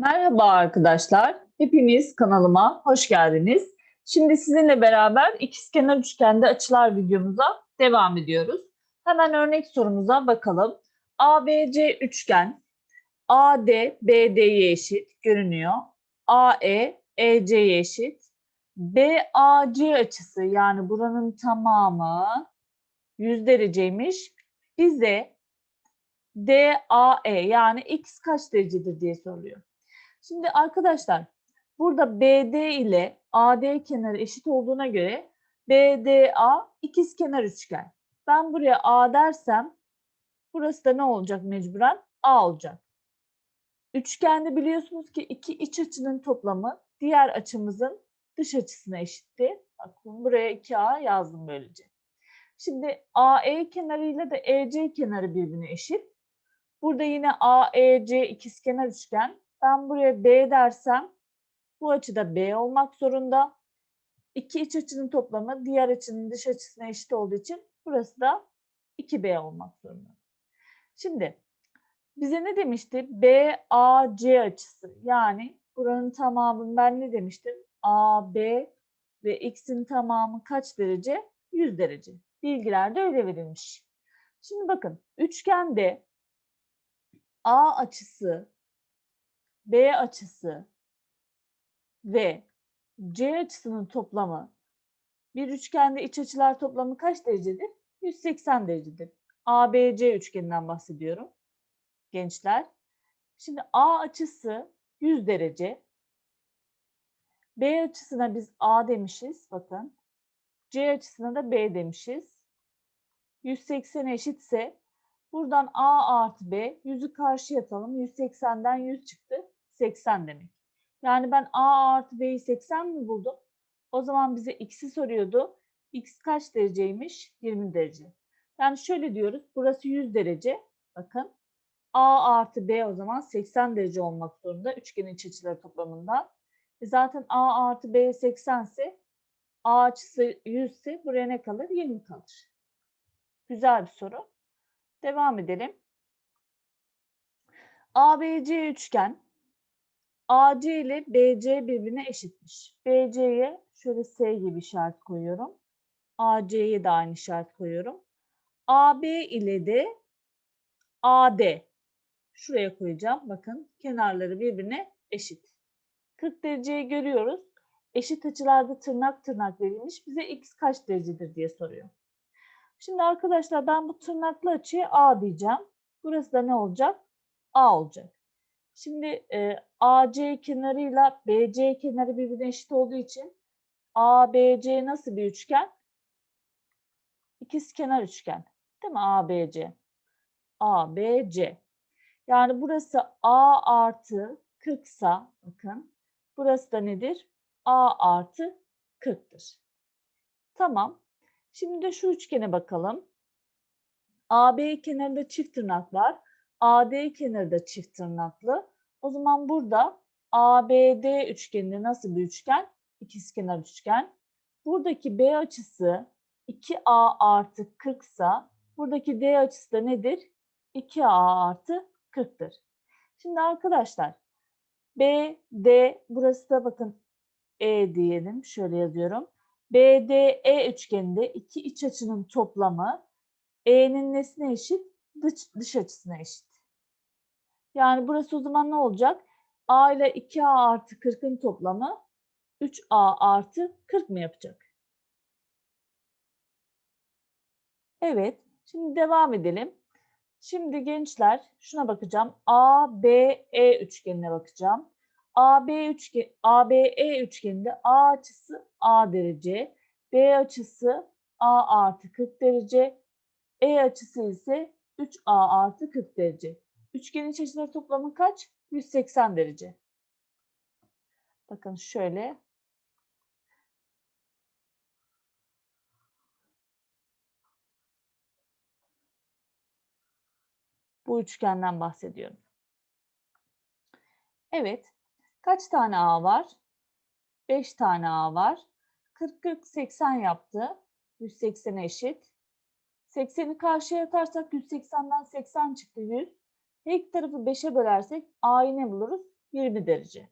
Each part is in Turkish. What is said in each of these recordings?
Merhaba arkadaşlar. Hepiniz kanalıma hoş geldiniz. Şimdi sizinle beraber ikizkenar üçgende açılar videomuza devam ediyoruz. Hemen örnek sorumuza bakalım. ABC üçgen AD BD'ye eşit görünüyor. AE EC'ye eşit. BAC açısı yani buranın tamamı 100 dereceymiş. Bize DAE yani x kaç derecedir diye soruyor. Şimdi arkadaşlar burada BD ile AD kenarı eşit olduğuna göre BDA ikizkenar üçgen. Ben buraya A dersem burası da ne olacak mecburen? A olacak. Üçgende biliyorsunuz ki iki iç açının toplamı diğer açımızın dış açısına eşitti. Bakın buraya 2A yazdım böylece. Şimdi AE kenarı ile de EC kenarı birbirine eşit. Burada yine AEC ikizkenar üçgen. Ben buraya B dersem bu açıda B olmak zorunda. İki iç açının toplamı diğer açının dış açısına eşit olduğu için burası da 2B olmak zorunda. Şimdi bize ne demişti? BAC açısı yani buranın tamamını ben ne demiştim? AB ve X'in tamamı kaç derece? 100 derece. Bilgilerde öyle verilmiş. Şimdi bakın üçgende A açısı, B açısı ve C açısının toplamı bir üçgende iç açılar toplamı kaç derecedir? 180 derecedir. ABC üçgeninden bahsediyorum gençler. Şimdi A açısı 100 derece. B açısına biz A demişiz. Bakın. C açısına da B demişiz. 180 eşitse buradan A artı B 100'ü karşıya atalım. 180'den 100 çıktı. 80 demek. Yani ben A artı B'yi 80 mi buldum? O zaman bize X'i soruyordu. X kaç dereceymiş? 20 derece. Yani şöyle diyoruz. Burası 100 derece. Bakın. A artı B o zaman 80 derece olmak zorunda. Üçgenin iç açıları toplamından. E zaten A artı B 80 ise A açısı 100 ise buraya ne kalır? 20 kalır. Güzel bir soru. Devam edelim. ABC üçgen AC ile BC birbirine eşitmiş. BC'ye şöyle S gibi işaret koyuyorum. AC'ye de aynı işaret koyuyorum. AB ile de AD. Şuraya koyacağım. Bakın kenarları birbirine eşit. 40 dereceyi görüyoruz. Eşit açılarda tırnak tırnak verilmiş. Bize x kaç derecedir diye soruyor. Şimdi arkadaşlar ben bu tırnaklı açıya A diyeceğim. Burası da ne olacak? A olacak. Şimdi e, AC kenarıyla BC kenarı birbirine eşit olduğu için ABC nasıl bir üçgen? İkizkenar üçgen. Değil mi? ABC. ABC. Yani burası A artı 40 sa bakın. Burası da nedir? A artı 40'tır. Tamam. Şimdi de şu üçgene bakalım. AB kenarında çift tırnak var. AD kenarı da çift tırnaklı. O zaman burada ABD üçgeninde nasıl bir üçgen? İkizkenar üçgen. Buradaki B açısı 2A artı 40 sa buradaki D açısı da nedir? 2A artı 40'tır. Şimdi arkadaşlar B, D burası da bakın E diyelim. Şöyle yazıyorum. BDE üçgeninde iki iç açının toplamı E'nin nesine eşit? Dış, dış açısına eşit. Yani burası o zaman ne olacak? A ile 2A artı 40'ın toplamı 3A artı 40 mı yapacak? Evet. Şimdi devam edelim. Şimdi gençler şuna bakacağım. ABE üçgenine bakacağım. AB üçgen, ABE üçgeninde A açısı A derece, B açısı A artı 40 derece, E açısı ise 3A artı 40 derece. Üçgenin iç açıları toplamı kaç? 180 derece. Bakın şöyle. Bu üçgenden bahsediyorum. Evet. Kaç tane A var? 5 tane A var. 40 40 80 yaptı. 180 eşit. 80'i karşıya atarsak 180'den 80 çıktı 100. İki tarafı 5'e bölersek A'yı ne buluruz? 20 derece.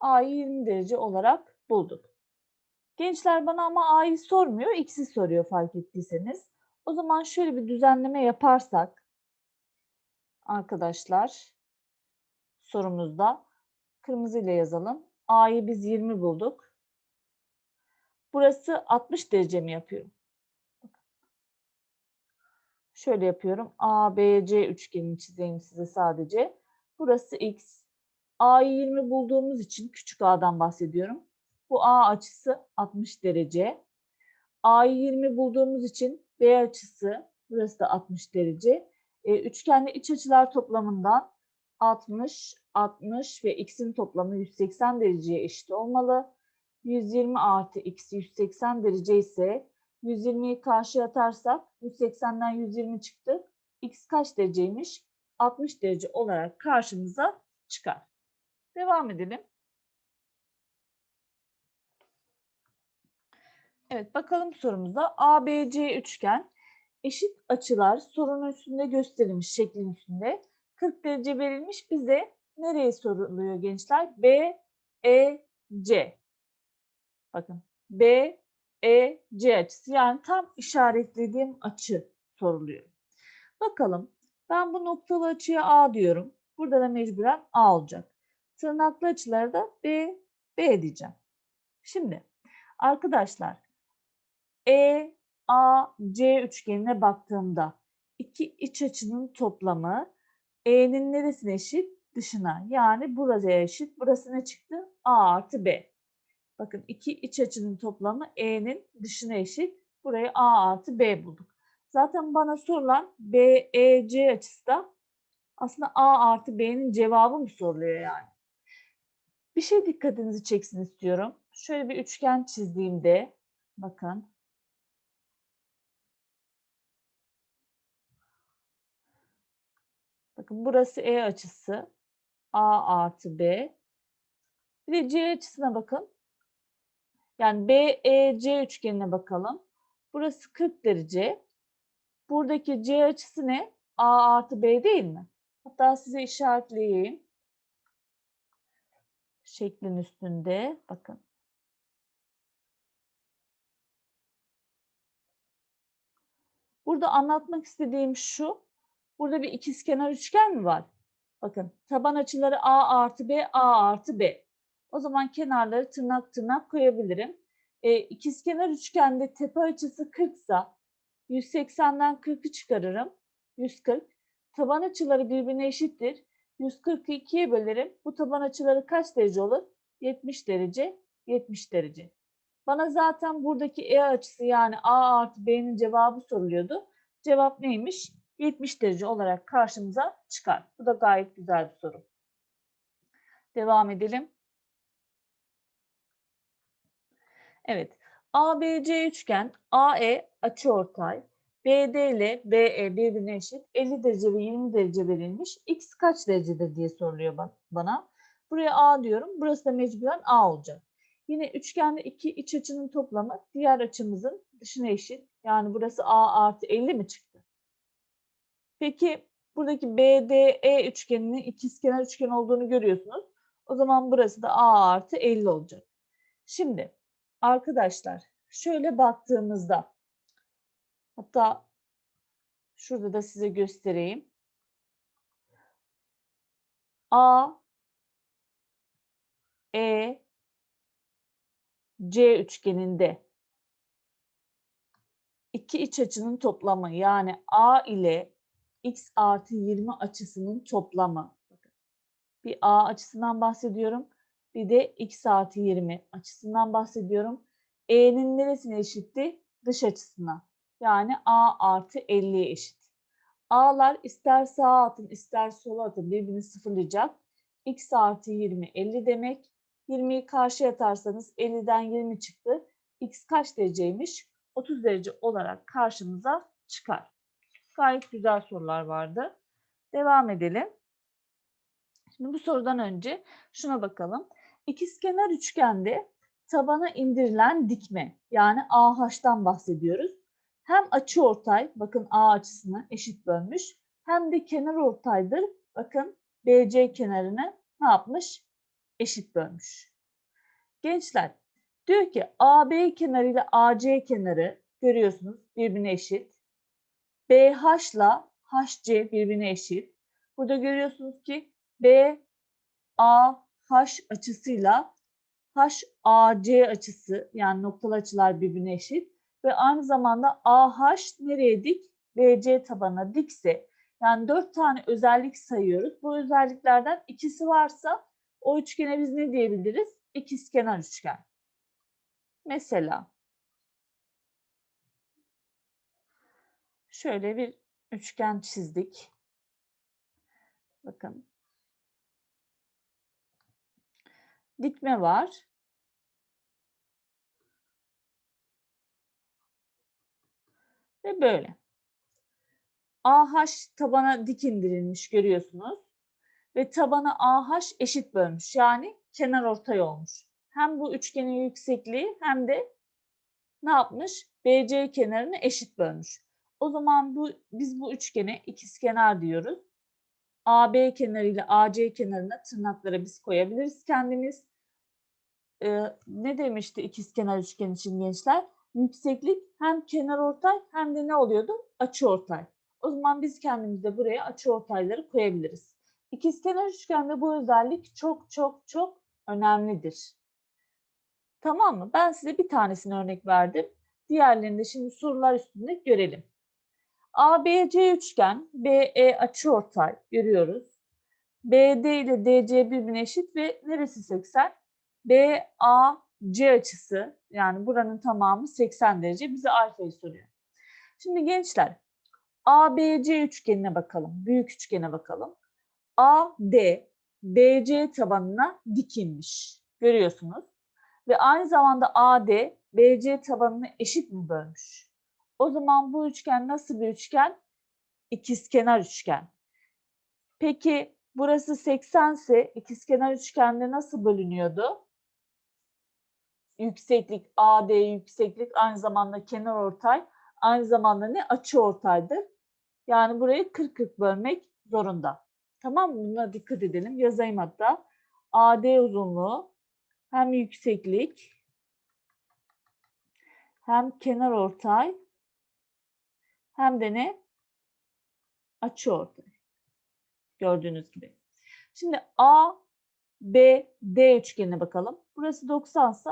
A'yı 20 derece olarak bulduk. Gençler bana ama A'yı sormuyor, X'i soruyor fark ettiyseniz. O zaman şöyle bir düzenleme yaparsak arkadaşlar sorumuzda kırmızı ile yazalım. A'yı biz 20 bulduk. Burası 60 derece mi yapıyor? Şöyle yapıyorum. A, B, C üçgenini çizeyim size sadece. Burası X. A'yı 20 bulduğumuz için küçük A'dan bahsediyorum. Bu A açısı 60 derece. A'yı 20 bulduğumuz için B açısı burası da 60 derece. E, üçgenli iç açılar toplamından 60, 60 ve x'in toplamı 180 dereceye eşit olmalı. 120 artı x 180 derece ise 120'yi karşıya atarsak 180'den 120 çıktı. X kaç dereceymiş? 60 derece olarak karşımıza çıkar. Devam edelim. Evet bakalım sorumuza. ABC üçgen eşit açılar sorunun üstünde gösterilmiş şeklin üstünde 40 derece verilmiş bize nereye soruluyor gençler? B, E, C. Bakın B, E, C açısı yani tam işaretlediğim açı soruluyor. Bakalım ben bu noktalı açıya A diyorum. Burada da mecburen A olacak. Tırnaklı açılara da B, B diyeceğim. Şimdi arkadaşlar E, A, C üçgenine baktığımda iki iç açının toplamı E'nin neresine eşit? Dışına. Yani burası eşit. Burası ne çıktı? A artı B. Bakın iki iç açının toplamı E'nin dışına eşit. Burayı A artı B bulduk. Zaten bana sorulan BEC açısı da aslında A artı B'nin cevabı mı soruluyor yani? Bir şey dikkatinizi çeksin istiyorum. Şöyle bir üçgen çizdiğimde bakın Bakın burası E açısı. A artı B. Bir de C açısına bakın. Yani BEC üçgenine bakalım. Burası 40 derece. Buradaki C açısı ne? A artı B değil mi? Hatta size işaretleyeyim. Şeklin üstünde. Bakın. Burada anlatmak istediğim şu. Burada bir ikizkenar üçgen mi var? Bakın taban açıları A artı B, A artı B. O zaman kenarları tırnak tırnak koyabilirim. E, ikizkenar üçgende tepe açısı 40 sa 180'den 40'ı çıkarırım. 140. Taban açıları birbirine eşittir. 140'ı 2'ye bölerim. Bu taban açıları kaç derece olur? 70 derece, 70 derece. Bana zaten buradaki E açısı yani A artı B'nin cevabı soruluyordu. Cevap neymiş? 70 derece olarak karşımıza çıkar. Bu da gayet güzel bir soru. Devam edelim. Evet. ABC üçgen AE açıortay BD ile BE birbirine eşit 50 derece ve 20 derece verilmiş. X kaç derecedir diye soruluyor bana. Buraya A diyorum. Burası da mecburen A olacak. Yine üçgende iki iç açının toplamı diğer açımızın dışına eşit. Yani burası A artı 50 mi çıktı? Peki buradaki BDE üçgeninin ikizkenar üçgen olduğunu görüyorsunuz. O zaman burası da A artı 50 olacak. Şimdi arkadaşlar şöyle baktığımızda hatta şurada da size göstereyim. A E C üçgeninde iki iç açının toplamı yani A ile x artı 20 açısının toplamı. Bir a açısından bahsediyorum. Bir de x artı 20 açısından bahsediyorum. E'nin neresine eşitti? Dış açısına. Yani a artı 50'ye eşit. A'lar ister sağa atın ister sola atın birbirini sıfırlayacak. x artı 20 50 demek. 20'yi karşıya atarsanız 50'den 20 çıktı. x kaç dereceymiş? 30 derece olarak karşımıza çıkar. Gayet güzel sorular vardı. Devam edelim. Şimdi bu sorudan önce şuna bakalım. İkizkenar üçgende tabana indirilen dikme yani AH'tan bahsediyoruz. Hem açı ortay bakın A açısını eşit bölmüş hem de kenar ortaydır bakın BC kenarını ne yapmış? Eşit bölmüş. Gençler diyor ki AB kenarı ile AC kenarı görüyorsunuz birbirine eşit. BH ile HC birbirine eşit. Burada görüyorsunuz ki BAH açısıyla HAC açısı yani noktalı açılar birbirine eşit ve aynı zamanda AH nereye dik? BC tabanına dikse yani dört tane özellik sayıyoruz. Bu özelliklerden ikisi varsa o üçgene biz ne diyebiliriz? İkizkenar üçgen. Mesela şöyle bir üçgen çizdik. Bakın. Dikme var. Ve böyle. AH tabana dik indirilmiş görüyorsunuz. Ve tabanı AH eşit bölmüş. Yani kenar ortay olmuş. Hem bu üçgenin yüksekliği hem de ne yapmış? BC kenarını eşit bölmüş. O zaman bu biz bu üçgene ikizkenar diyoruz. AB kenarı ile AC kenarına tırnaklara biz koyabiliriz kendimiz. Ee, ne demişti ikizkenar üçgen için gençler? Yükseklik hem kenar ortay hem de ne oluyordu? Açı ortay. O zaman biz kendimize buraya açı ortayları koyabiliriz. İkizkenar üçgende bu özellik çok çok çok önemlidir. Tamam mı? Ben size bir tanesini örnek verdim. Diğerlerini de şimdi sorular üstünde görelim. ABC üçgen, BE açıortay görüyoruz. BD ile DC birbirine eşit ve neresi 80? BAC açısı yani buranın tamamı 80 derece. Bize alfayı soruyor. Şimdi gençler ABC üçgenine bakalım. Büyük üçgene bakalım. AD BC tabanına dikilmiş. Görüyorsunuz. Ve aynı zamanda AD BC tabanını eşit mi bölmüş? O zaman bu üçgen nasıl bir üçgen? İkizkenar üçgen. Peki burası 80 ise ikizkenar üçgende nasıl bölünüyordu? Yükseklik AD yükseklik aynı zamanda kenar ortay aynı zamanda ne açı ortaydır. Yani burayı 40-40 bölmek zorunda. Tamam mı? Buna dikkat edelim. Yazayım hatta. AD uzunluğu hem yükseklik hem kenar ortay hem de ne? Açı ortay. Gördüğünüz gibi. Şimdi A, B, D üçgenine bakalım. Burası 90 ise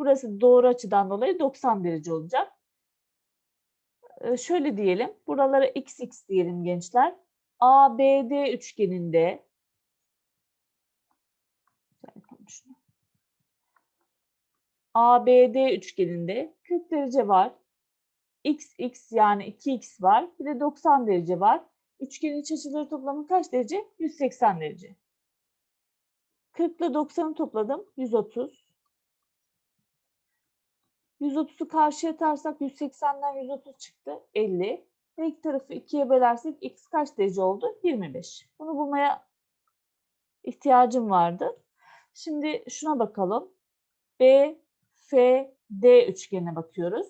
burası doğru açıdan dolayı 90 derece olacak. Ee, şöyle diyelim. Buralara x x diyelim gençler. ABD üçgeninde ABD üçgeninde 40 derece var. X, X yani 2X var. Bir de 90 derece var. Üçgenin iç açıları toplamı kaç derece? 180 derece. 40 ile 90'ı topladım. 130. 130'u karşıya atarsak 180'den 130 çıktı. 50. Ve iki tarafı ikiye bölersek x kaç derece oldu? 25. Bunu bulmaya ihtiyacım vardı. Şimdi şuna bakalım. B, F, D üçgenine bakıyoruz.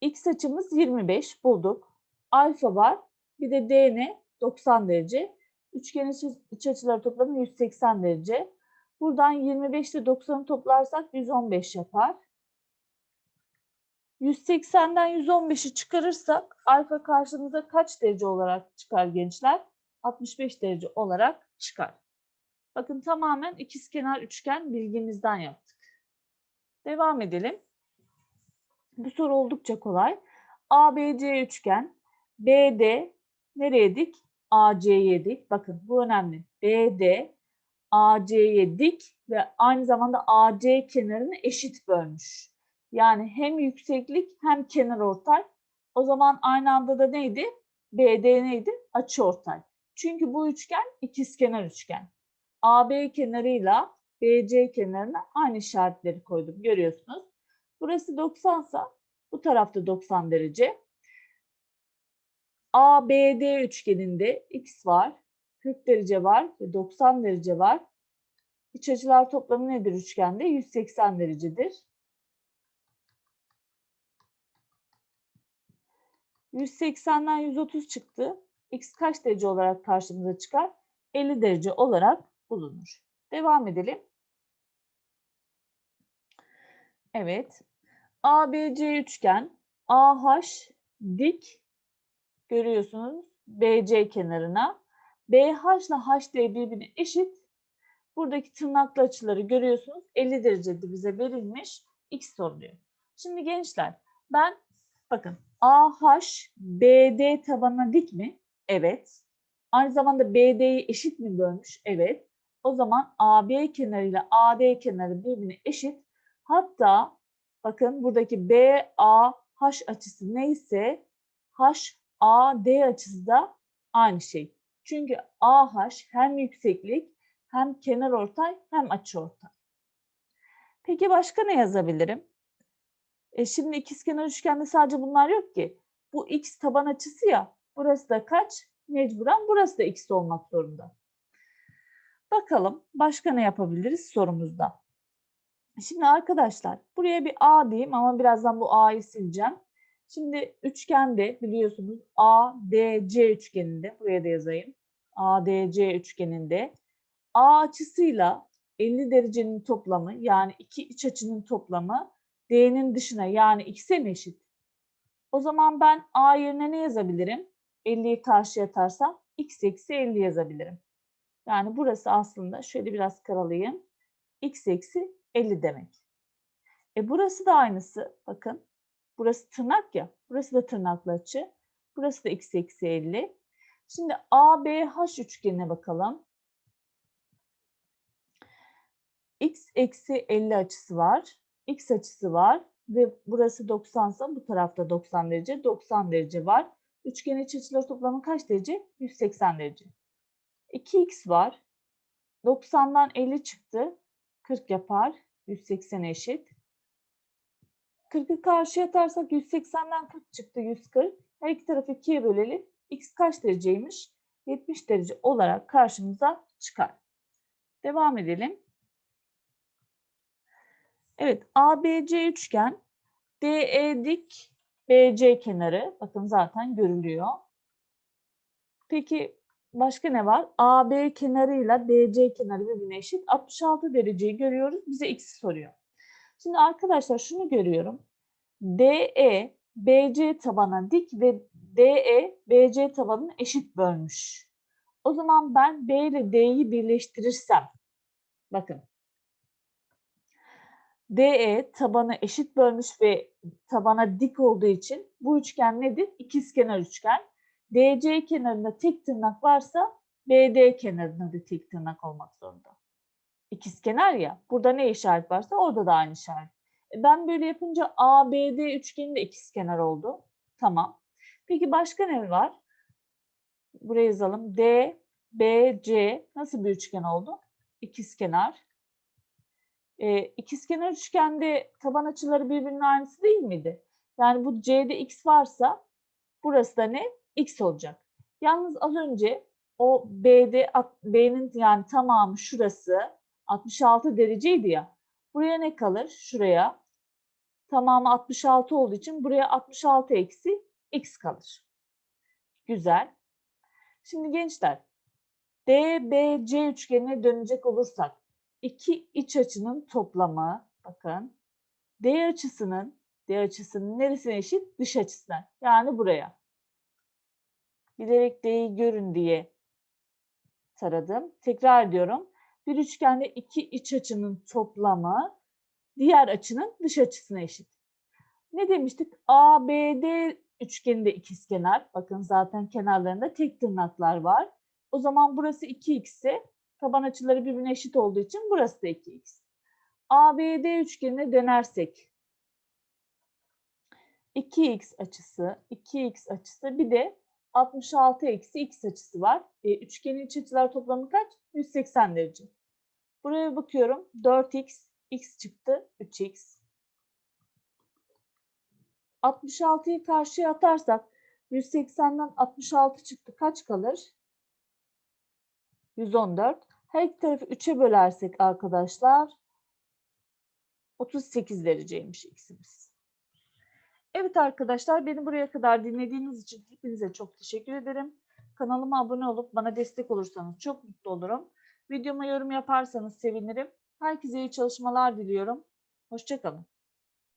X açımız 25 bulduk. Alfa var. Bir de D ne? 90 derece. Üçgenin iç açıları toplamı 180 derece. Buradan 25 ile 90'ı toplarsak 115 yapar. 180'den 115'i çıkarırsak alfa karşımıza kaç derece olarak çıkar gençler? 65 derece olarak çıkar. Bakın tamamen ikizkenar üçgen bilgimizden yaptık. Devam edelim. Bu soru oldukça kolay. ABC üçgen, BD nereye dik? AC'ye dik. Bakın bu önemli. BD AC'ye dik ve aynı zamanda AC kenarını eşit bölmüş. Yani hem yükseklik hem kenar ortay. O zaman aynı anda da neydi? BD neydi? Açı ortay. Çünkü bu üçgen ikizkenar üçgen. AB kenarıyla BC kenarına aynı işaretleri koydum. Görüyorsunuz. Burası 90 ise bu tarafta 90 derece. ABD üçgeninde x var, 40 derece var ve 90 derece var. İç açılar toplamı nedir üçgende? 180 derecedir. 180'den 130 çıktı. X kaç derece olarak karşımıza çıkar? 50 derece olarak bulunur. Devam edelim. Evet. ABC üçgen AH dik görüyorsunuz BC kenarına. BH ile HD birbirine eşit. Buradaki tırnaklı açıları görüyorsunuz. 50 derecede bize verilmiş. X soruluyor. Şimdi gençler ben bakın AH BD tabanına dik mi? Evet. Aynı zamanda BD'yi eşit mi bölmüş? Evet. O zaman AB kenarı ile AD kenarı birbirine eşit. Hatta bakın buradaki BAH açısı neyse HAD açısı da aynı şey. Çünkü AH hem yükseklik hem kenar ortay hem açı ortay. Peki başka ne yazabilirim? E şimdi ikizkenar üçgende sadece bunlar yok ki. Bu x taban açısı ya. Burası da kaç? Mecburen burası da x olmak zorunda. Bakalım başka ne yapabiliriz sorumuzda. Şimdi arkadaşlar buraya bir A diyeyim ama birazdan bu A'yı sileceğim. Şimdi üçgende biliyorsunuz ADC üçgeninde buraya da yazayım. ADC üçgeninde A açısıyla 50 derecenin toplamı yani iki iç açının toplamı D'nin dışına yani X'e mi eşit? O zaman ben A yerine ne yazabilirim? 50'yi karşıya atarsam X eksi 50 yazabilirim. Yani burası aslında şöyle biraz karalayayım. X eksi 50 demek. E burası da aynısı. Bakın. Burası tırnak ya. Burası da tırnaklı açı. Burası da x eksi 50. Şimdi ABH üçgenine bakalım. x eksi 50 açısı var. X açısı var. Ve burası 90 ise bu tarafta 90 derece. 90 derece var. Üçgenin iç açıları toplamı kaç derece? 180 derece. 2x var. 90'dan 50 çıktı. 40 yapar. 180 eşit. 40'ı karşıya atarsak 180'den 40 çıktı 140. Her iki tarafı 2'ye bölelim. X kaç dereceymiş? 70 derece olarak karşımıza çıkar. Devam edelim. Evet ABC üçgen DE dik BC kenarı bakın zaten görülüyor. Peki başka ne var? AB kenarıyla DC kenarı birbirine eşit. 66 dereceyi görüyoruz. Bize X'i soruyor. Şimdi arkadaşlar şunu görüyorum. DE BC tabana dik ve DE BC tabanını eşit bölmüş. O zaman ben B ile D'yi birleştirirsem bakın DE tabanı eşit bölmüş ve tabana dik olduğu için bu üçgen nedir? İkizkenar üçgen. DC kenarında tek tırnak varsa BD kenarında da tek tırnak olmak zorunda. İkizkenar ya. Burada ne işaret varsa orada da aynı işaret. E, ben böyle yapınca ABD üçgeni de ikizkenar oldu. Tamam. Peki başka ne var? Buraya yazalım. D, B, C nasıl bir üçgen oldu? İkizkenar. E, ikizkenar üçgende taban açıları birbirinin aynısı değil miydi? Yani bu C'de X varsa burası da ne? X olacak. Yalnız az önce o B'de B'nin yani tamamı şurası 66 dereceydi ya. Buraya ne kalır? Şuraya. Tamamı 66 olduğu için buraya 66 eksi x kalır. Güzel. Şimdi gençler DBC üçgenine dönecek olursak iki iç açının toplamı bakın D açısının D açısının neresine eşit? Dış açısına. Yani buraya. Bilerek D'yi görün diye taradım. Tekrar ediyorum. Bir üçgende iki iç açının toplamı diğer açının dış açısına eşit. Ne demiştik? ABD üçgeninde ikizkenar. Bakın zaten kenarlarında tek tırnaklar var. O zaman burası 2x ise taban açıları birbirine eşit olduğu için burası da 2x. ABD üçgenine dönersek 2x açısı, 2x açısı bir de 66 eksi x açısı var. E, üçgenin iç açılar toplamı kaç? 180 derece. Buraya bakıyorum. 4x, x çıktı. 3x. 66'yı karşıya atarsak 180'den 66 çıktı. Kaç kalır? 114. Her iki tarafı 3'e bölersek arkadaşlar 38 dereceymiş x'imiz. Evet arkadaşlar beni buraya kadar dinlediğiniz için hepinize çok teşekkür ederim. Kanalıma abone olup bana destek olursanız çok mutlu olurum. Videoma yorum yaparsanız sevinirim. Herkese iyi çalışmalar diliyorum. Hoşçakalın.